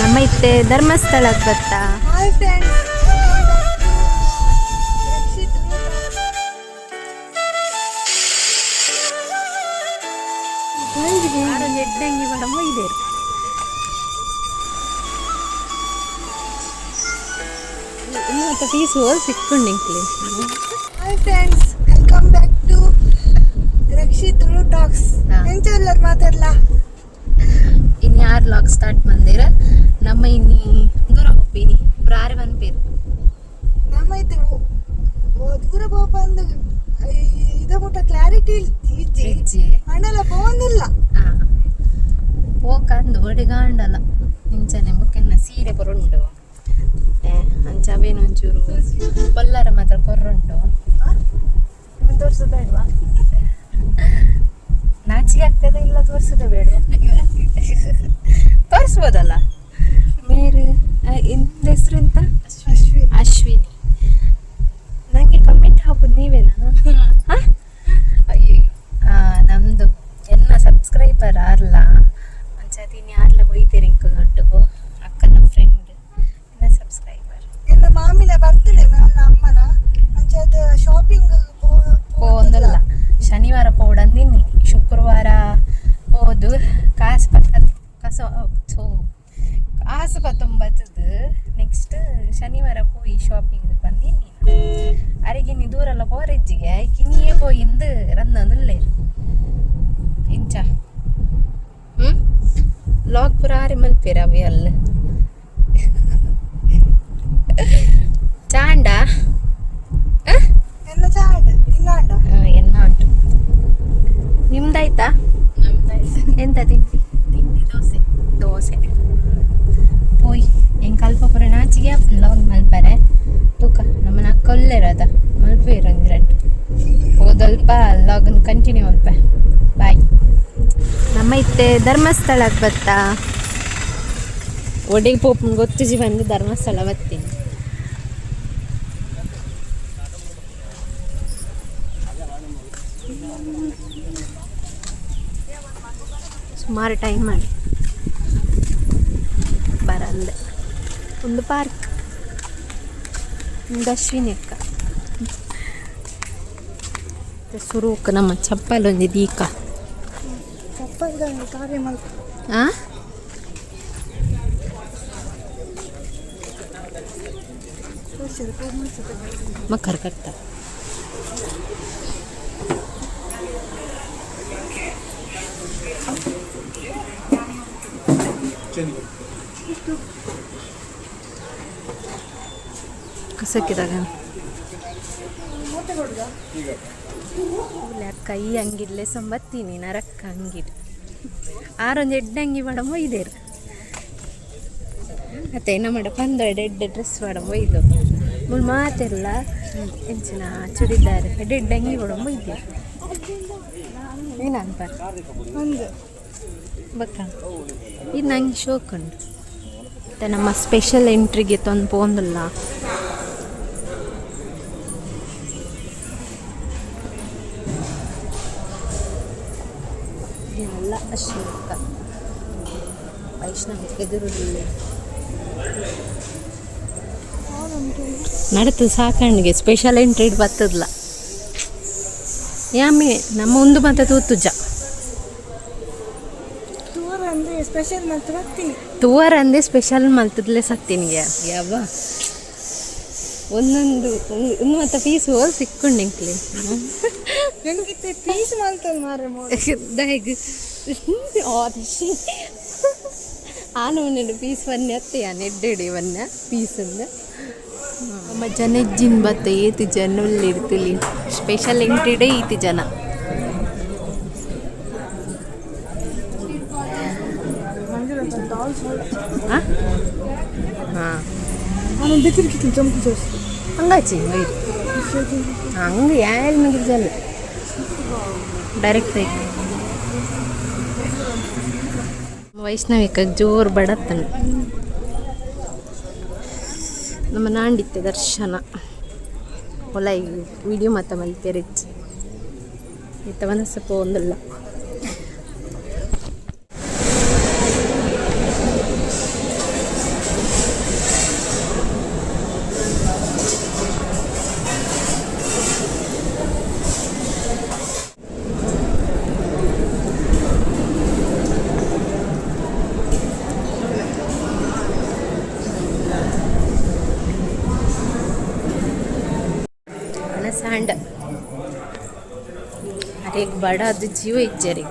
ನಮ್ಮ ಇತ್ತೆ ಧರ್ಮಸ್ಥಳಕ್ಕೆ ಬರ್ತಾ. ಎಡ್ಡಂಗಿ ಮಾಡಮ್ಮ ಇದೆ ಮತ್ತೆ fees ಸಿಕ್ಕೊಂಡಿಂಕ್ಲಿ hi friends welcome back to Rakshith talks. ಎಂಚಲ್ಲರ್ ಮಾತಾಡ್ಲ? ಇನ್ನು ಯಾರು ಲಾಗ್ ಸ್ಟಾರ್ಟ್ ಮಂದಿರ ನಮ್ಮ ಇನ್ನಿ ದೂರ ಹೋಗ್ತೀನಿ ಪ್ರಾರಿ ಬಂದ್ಪೇರು ನಮ್ಮ ಇದು ದೂರ ಬಂದು ಇದ ಮುಟ್ಟ ಕ್ಲಾರಿಟಿ ಇಜ್ಜಿ. ಹಣ್ಣೆಲ್ಲ ಬಂದಿಲ್ಲ. ಹೋಗಂದು ಒಡಿಗಾಂಡಲ್ಲ ಇಂಚನೆ ಬುಕ್ಕೆನ್ನ ಸೀರೆ ಬರುಂಡು. ಮತ್ತೆ ಅಂಚವೇನು ಒಂಚೂರು ಕೊಲ್ಲರ ಮಾತ್ರ ಕೊರ್ರುಂಡು ತೋರಿಸು ಬೇಡವಾ ನಾಚಿಕೆ ಆಗ್ತದೆ ಇಲ್ಲ ತೋರಿಸೋದೇ ಬೇಡ ತೋರಿಸ್ಬೋದಲ್ಲ. ಮೇರೆ ಇಂದ ಹೆಸರು ಎಂತ ಅಶ್ವಿನ್. ಅಶ್ವಿನಿ. ನನಗೆ ಕಮೆಂಟ್ ಹಾಕೋದು ನೀವೇನಾ? ನಮ್ದು ಎನ್ನ ಸಬ್ಸ್ಕ್ರೈಬರ್ ಅಲ್ಲ. ಕಾಸು ಪತ್ತೊಂಬತ್ತದು ನೆಕ್ಸ್ಟ್ ಶನಿವಾರ ಪೋಯಿ ಶಾಪಿಂಗ್ ಬಂದಿನಿ ಅರೆಗಿನಿ ದೂರಲ್ಲ ಪೋರೆಜ್ಜಿಗೆ ಕಿನಿಯೇ ಪೋಯಿಂದು ರಂದನುಲ್ಲೇರು ಇಂಚ ಹ್ಞೂ ಲಾಗ್ ಪುರ ಆರಿ ಮಲ್ಪೇರ ಅವು ಅಲ್ಲ ಹೋದಲ್ಪ ಲಾಗನ್ ಕಂಟಿನ್ಯೂ ಅಲ್ಪ ಬಾಯ್ ನಮ್ಮ ಇತ್ತೆ ಧರ್ಮಸ್ಥಳಕ್ಕೆ ಬತ್ತಾ ಒಡೆಗೆ ಪೋಪನ್ ಗೊತ್ತಿಜಿ ಬಂದು ಧರ್ಮಸ್ಥಳ ಬತ್ತೀನಿ ಸುಮಾರು ಟೈಮ್ ಮಾಡಿ ಬರಂದೆ ಒಂದು ಪಾರ್ಕ್ ಒಂದು ಅಶ್ವಿನಿ ಅಕ್ಕ. ಮತ್ತೆ ಸುರೂಕ್ ನಮ್ಮ ಚಪ್ಪಲ್ ಒಂದು ದೀಕ ಚಪ್ಪಲ್ದಂಗೆ ಕಾರ್ಯ ಮಲ್ಪ ಆ ತೋರಿಸಿದ್ರು ಪೂರ್ಣಿಸಿದ್ರು ಮಕ್ಕರ್ ಕಟ್ಟ ಕಸಕ್ಕಿದಾಗ ಮೂಟೆ ಕೊಡುದಾ ಹಂಗಿಡ್ಲೆ ಸಂಬತ್ತೀನಿ ನರಕ್ಕ ಹಂಗಿಡ್ ಆರೊಂದು ಎಡ್ಡೆ ಅಂಗಿ ಮಾಡ ಒಯ್ದೇರು ಮತ್ತೆ ಏನ ಮಾಡ ಪಂದೊಡೆ ಎಡ್ಡೆ ಡ್ರೆಸ್ ಮಾಡಮ್ ಮೊಯ್ದು ಮುಳ್ ಮಾತೆಲ್ಲ ಹೆಂಚಿನ ಚೂಡಿದಾರ್ ಎಡ್ಡೆ ಎಡ್ಡೆ ಅಂಗಿ ಕೊಡಮ್ ಮೊಯ್ದೆ ಏನಂತ ಒಂದು. ಬಕ್ಕ. ಇದು ನಂಗೆ ಶೋಕ್ ಉಂಟು. ಮತ್ತೆ ನಮ್ಮ ಸ್ಪೆಷಲ್ ಎಂಟ್ರಿಗೆ ತಂದು ಪೋಂದಿಲ್ಲ. ಇದೆಲ್ಲ ಅಶೋಕ ವೈಷ್ಣವ ಎದುರುಳ್ಳಿ ನಡತು ಸಾಕಣ್ಣಿಗೆ ಸ್ಪೆಷಲ್ ಎಂಟ್ರಿ ಬರ್ತದಲ್ಲ ಯಾಮಿ ನಮ್ಮ ಒಂದು ಮಾತ್ರ ತೂತುಜ ಸ್ಪೆಷಲ್ ಮಾತ್ರ ತೂವರ್ ಅಂದ್ರೆ ಸ್ಪೆಷಲ್ ಮಲ್ತದ್ಲೆ ಸತ್ತಿನಿಗೆ ಯಾವ ಒಂದೊಂದು ಒಂದು ಮತ್ತೆ ಪೀಸು ಪೀಸ್ ಮಾಡ್ತಾನೆ ಮಾರೆ. ಮೋಡ ದೈಗ್ ಆದಿಶಿ ಆನು ನೆಡು ಪೀಸ್ ಬನ್ನಿ ಅತ್ತೆಯ ನೆಡ್ಡೆಡಿ ಬನ್ನ ಪೀಸನ್ನು ನಮ್ಮ ಜನ ಇಜ್ಜಿನ ಬತ್ತ ಏತಿ ಜನ ಇರ್ತಿಲಿ. ಸ್ಪೆಷಲ್ ಎಂಟ್ರಿಡೇ ಈತಿ ಜನ. ಹಾಂ ಹಂಗಾಚಿ ಹಂಗೆ ಯಾರು ಮುಗಿದಲ್ಲ ಡೈರೆಕ್ಟ್ ಆಗಿ. ವೈಷ್ಣವಿಕ ಜೋರು ಬಡತನ. ನಮ್ಮ ನಾಂಡಿತ್ತೆ ದರ್ಶನ. ಹೊಲ ವಿಡಿಯೋ ಮಾತ ಮಲ್ತೆರಿಚ್ ಇತ್ತ ಮನಸ್ಸಪ್ಪ ಒಂದಲ್ಲ ಬಡ ಅದು ಜೀವ ಇಜ್ಜರಿ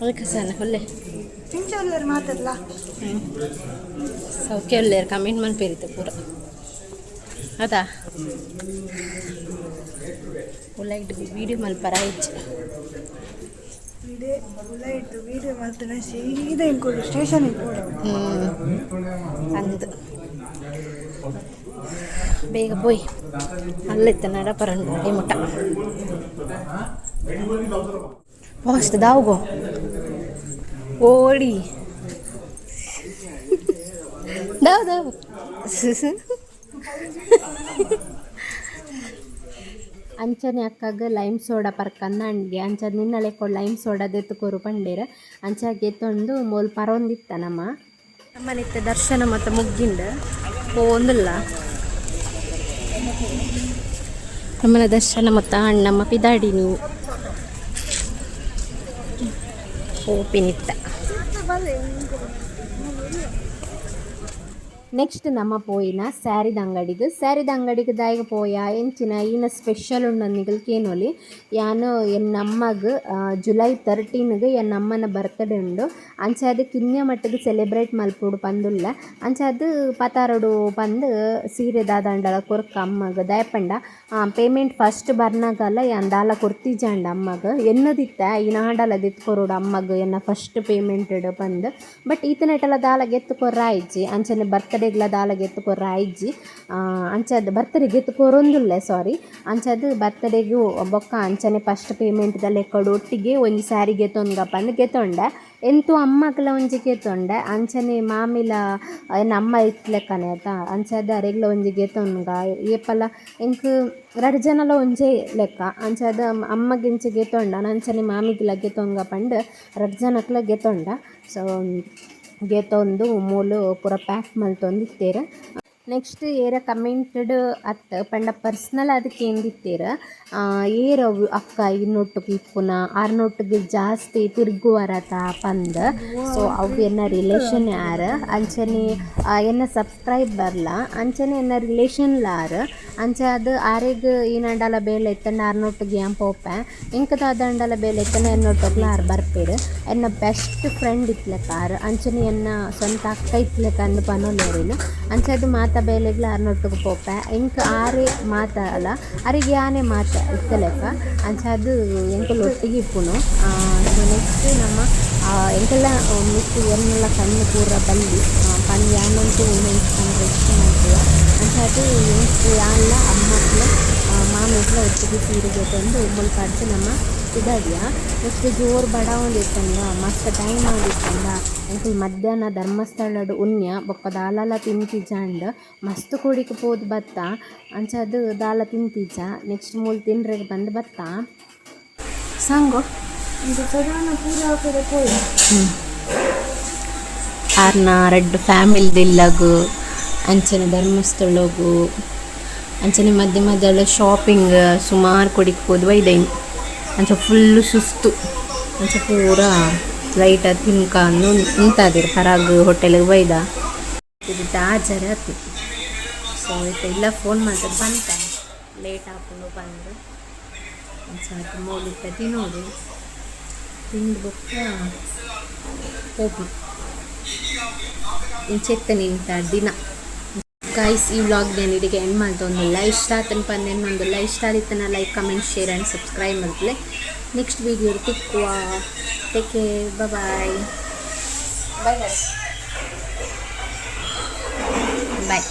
ಅದಕ್ಕೆ ಸಣ್ಣ ಹೊಲ್ಲೆ ಇಂಚೋಲ್ಲರ್ ಮಾತಲ್ಲ ಸೌಖ್ಯ ಒಳ್ಳೆಯರು ಕಮೆಂಟ್ ಮಾಡಿ ಪೇರಿತು ಪೂರ. ಅದಾ? ಒಳ್ಳೆ ವಿಡಿಯೋ ಮಲ್ಪರ ಪರ ವಿಡಿಯೋ ಲೈಟ್ ವಿಡಿಯೋ ಮಾಡ್ತಾನೆ ಸೀದಾ ಇಂಕೋಡು ಸ್ಟೇಷನ್ ಹ್ಞೂ ಅಂದು. ಬೇಗ போய் ಅಲ್ಲಿತ್ತ ನಡಪರಂಡು ಪರಂಗಿ ಮುಟ್ಟ. ಫಾಸ್ಟ್ ದಾವುಗೋ. ಓಡಿ. ದಾವ್ ದಾವ್. ಅಂಚನೆ ಅಕ್ಕಾಗ ಲೈಮ್ ಸೋಡಾ ಪರ್ಕಂದ ಅಂಡ್ಗೆ ಅಂಚ ನಿನ್ನಳೆ ಕೊಡ್ ಲೈಮ್ ಸೋಡಾ ದೆತ್ತುಕೋರು ಪಂಡೇರ. ಅಂಚಾಗೆ ತೊಂದು ಮೋಲ್ ಪರೊಂದಿತ್ತ ನಮ್ಮ. ನಮ್ಮನಿತ್ತ ದರ್ಶನ ಮತ್ತು ಮುಗ್ಗಿಂದ. ಒಂದಿಲ್ಲ ನಮ್ಮನ ದರ್ಶನ ಮತ್ತು ಅಣ್ಣಮ್ಮ ನೀವು ಓಪಿನಿತ್ತ ನೆಕ್ಸ್ಟ್ ನಮ್ಮ ಪೋಯಿನ ಸ್ಯಾರಿದ ಅಂಗಡಿಗೆ ಸ್ಯಾರಿದ ಅಂಗಡಿಗೆ ದಾಯಿಗೆ ಪೋಯ ಎಂಚಿನ ಈನ ಸ್ಪೆಷಲ್ ಉಂಡು ನಿಗಲ್ಕೇನೊಲಿ ಯಾನು ಎನ್ನಮ್ಮಗ ಜುಲೈ ತರ್ಟೀನ್ಗೆ ಎನ್ನಮ್ಮನ ಬರ್ತ್ಡೇ ಉಂಡು ಅಂಚೆ ಅದು ಕಿನ್ಯ ಮಟ್ಟಿಗೆ ಸೆಲೆಬ್ರೇಟ್ ಮಲ್ಪುಡು ಪಂದುಲ್ಲ ಅಂಚ ಅದು ಪತಾರಡು ಪಂದು ಸೀರೆ ದಾದಂಡಲ ಕೊರ್ಕ ಅಮ್ಮಗ ದಯಪಂಡ ಪೇಮೆಂಟ್ ಫಸ್ಟ್ ಬರ್ನಾಗಲ್ಲ ಯಾನ್ ದಾಲ ಕೊರ್ತಿಜಾಂಡ ಅಮ್ಮಗ ಎನ್ನದಿತ್ತ ಈ ನಾಡಲ ದಿತ್ಕೊರೋಡು ಅಮ್ಮಗ ಎನ್ನ ಫಸ್ಟ್ ಪೇಮೆಂಟ್ ಪಂದು ಬಟ್ ಈತನೆಟಲ ದಾಲ ಗೆತ್ತು ಕೊರ್ರ ಆಯ್ಜಿ ಅಂಚನೆ ಬರ್ತ್ಡೇಗ್ಲ ದಾಲ ಗೆತ್ತು ಕೊರ್ರ ಆಯ್ಜಿ ಅಂಚದ ಬರ್ತ್ಡೇ ಗೆತ್ತು ಕೊರೊಂದುಲ್ಲೆ ಸಾರಿ ಅಂಚದು ಬರ್ತ್ಡೇಗೂ ಬೊಕ್ಕ ಅಂಚನೆ ಫಸ್ಟ್ ಪೇಮೆಂಟ್ ಲೆಕ್ಕಡು ಒಟ್ಟಿಗೆ ಒಂಜಿ ಸ್ಯಾರಿ ಗೆತ್ತೊಂಗ ಪಂದು ಗೆತ್ತೊಂಡೆ ಎಂತು ಅಮ್ಮಕ್ಲ ಒಂಜಿ ಗೆತ್ತೊಂಡೆ ಅಂಚನೆ ಮಾಮಿಲ ಎನ್ನ ಅಮ್ಮ ಇತ್ಲೆಕ್ಕನೆ ಆಯ್ತ ಅಂಚದ ಅರೆಗ್ಲ ಒಂಜಿ ಗೆತ್ತೊನ್ಗ ಏಪಲ ಎಂಕ್ ರಡ್ ಜನಲ ಒಂಜೇ ಲೆಕ್ಕ ಅಂಚದ ಅಮ್ಮಗೆ ಇಂಚೆ ಗೆತ್ತೊಂಡ ಅಂಚನೆ ಮಾಮಿಗ್ಲ ಗೆತ್ತೊಂಗ ಪಂಡ್ ರಡ್ ಜನಕ್ಲ ಗೆತ್ತೊಂಡ ಸೊ ಗೆತ್ತೊಂದು ಮೂಲು ಪೂರ ಪ್ಯಾಕ್ ಮಲ್ತೊಂದು ನೆಕ್ಸ್ಟ್ ಏರ ಕಮೆಂಟೆಡ್ ಅತ್ತ ಪಂಡ ಪರ್ಸ್ನಲ್ ಅದಕ್ಕೆ ಎಂದಿತ್ತೀರ ಏರ ಅಕ್ಕ ಇನ್ನೊಟ್ಟಿಗೆ ಇಪ್ಪುನ ಆರ್ನೊಟ್ಟಿಗೆ ಜಾಸ್ತಿ ತಿರುಗುವರತ ಪಂದ. ಸೊ ಅವು ಎನ್ನ ರಿಲೇಷನ್ ಯಾರ? ಅಂಚನೆ ಎನ್ನ ಸಬ್ಸ್ಕ್ರೈಬ್ ಬರಲ ಅಂಚನೆ ಎನ್ನ ರಿಲೇಷನ್ ಲಾರ್. ಅಂಚ ಅದು ಆರೆಗೆ ಈ ನಂಡಲ ಬೇಲೆ ಎತ್ತಂಡ ಆರ್ನೊಟ್ಟಿಗೆ ಏನು ಪೋಪೆ ಇಂಕದ ದಾದಂಡಲ ಬೇಲೆ ಎತ್ತನ ಎನ್ನೊಟ್ಟಿಗೆ ಆರು ಬರ್ಪೇರು. ಎನ್ನ ಬೆಸ್ಟ್ ಫ್ರೆಂಡ್ ಇತ್ಲಕ್ಕ ಆರ್. ಅಂಚನೆ ಎನ್ನ ಸ್ವಂತ ಅಕ್ಕ ಇತ್ಲೆಕ್ಕ ಅಂದು ಅಂಚ ಅದು ಮಾತ ಬೇಲೆಗ್ಲ ಅರ್ನೊಟ್ಟಿಗೆ ಪೋಪೆ ಇಂಕ ಆರೆ ಮಾತ ಅಲ್ಲ, ಅರಿಗೆ ಯಾನೆ ಮಾತ ಇತ್ತಲೆಕ್ಕ ಅಂಚದು ಎಂಕಲ್ ಒಟ್ಟಿಗೆ ಇಪ್ಪುನು ಸೊ ನೆಕ್ಸ್ಟ್ ನಮ್ಮ ಎಂಕೆಲ್ಲ ಮಿತ್ತು ಏನೆಲ್ಲ ಕಣ್ಣು ಪೂರ ಬಂದು ಪಂದ್ ಯಾನಂತೂ ಇನ್ನೊಂದು ಕಣ್ಣು ಇಷ್ಟ ಮಾಡ್ತೀವ. ಅಂಚದು ಎಂಕು ಅಮ್ಮ ಅಮ್ಮಕ್ಲ ಮಾಮೆಗ್ಲ ಒಟ್ಟಿಗೆ ಸೀರೆಗೆ ತಂದು ಉಮ್ಮಲ್ ಕಡ್ದು ನಮ್ಮ ಇದಾದ್ಯ? ನೆಕ್ಸ್ಟ್ ಜೋರು ಬಡ ಒಂದಿತ್ತಂದ ಮಸ್ತ್ ಟೈಮ್ ಆಗಿತ್ತಂದ ಅಂಕಲ್ ಮಧ್ಯಾಹ್ನ ಧರ್ಮಸ್ಥಳದ ಉನ್ಯ ಬೊಕ್ಕ ದಾಲಲ ತಿಂತಿಜಾಂಡ್ ಮಸ್ತ್ ಕುಡಿಕೆ ಪೋದು ಬತ್ತ. ಅಂಚದು ದಾಲ ತಿಂತಿಜ ನೆಕ್ಸ್ಟ್ ಮೂಲ್ ತಿನ್ರೆಗ್ ಬಂದು ಬತ್ತ. ಸಂಗು? ಆರ್ನ ರೆಡ್ ಫ್ಯಾಮಿಲಿದಿಲ್ಲಗು. ಅಂಚನೆ ಧರ್ಮಸ್ಥಳಗು ಅಂಚನೆ ಮಧ್ಯೆ ಮಧ್ಯೆ ಶಾಪಿಂಗ್ ಸುಮಾರು ಕೊಡಿಗೆ ಹೋದ್ವ ಇದೆ ಅಂಚ ಫುಲ್ಲು ಸುಸ್ತು. ಅಂಚ ಪೂರ ಲೈಟ ತಿನ್ಕ ನಿಂತಾದಿರು ಹೊರಗ್ ಹೋಟೆಲ್ಗೆ ಬೈದ ಇದು ದಾಜರ ಆತು ಸೊ ಇದು ಇಲ್ಲ ಫೋನ್ ಮಾಡಿದ್ರೆ ಬಂತ. ಲೇಟ್ ಹಾಕೊಂಡು ಬಂದು. ಸಾಕು ಮೌಲಿಕ ತಿನ್ನೋದು. ತಿಂದು ಬೊಕ್ಕ ಹೋಗಿ ಇಂಚೆತ್ತ ನಿಂತ ದಿನ. ಗೈಸ್ ಈ ವ್ಲಾಗ್ ನಾನು ಇಡಿಗೆ ಎಂಡ್ ಮಾಡ್ದೊಂದಿಲ್ಲ ಇಷ್ಟ ಆತನ ಪಂದ ಒಂದಿಲ್ಲ ಇಷ್ಟ ಆದಿತ್ತನ like comment share and subscribe ಮಾಡಿದ್ಲೆ next video ತಿಕ್ಕುವ take care bye bye bye